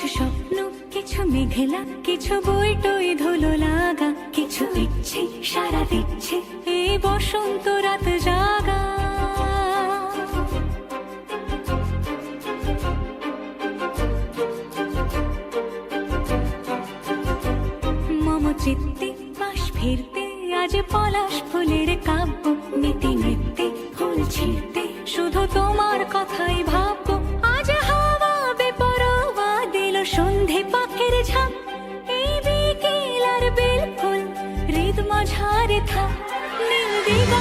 কিছু স্বপ্ন, কিছু মেঘলা, কিছু বই টই ধুলো লাগা, কিছু ইচ্ছে সারা দিচ্ছে এই বসন্ত রাত জাগা। মম চিত্তে পাশ ফিরতে, আজ পলাশ ফুলের কাব্য নীতি নৃত্যে ফুল ছিঁড়তে, শুধু তোমার কথা Thật.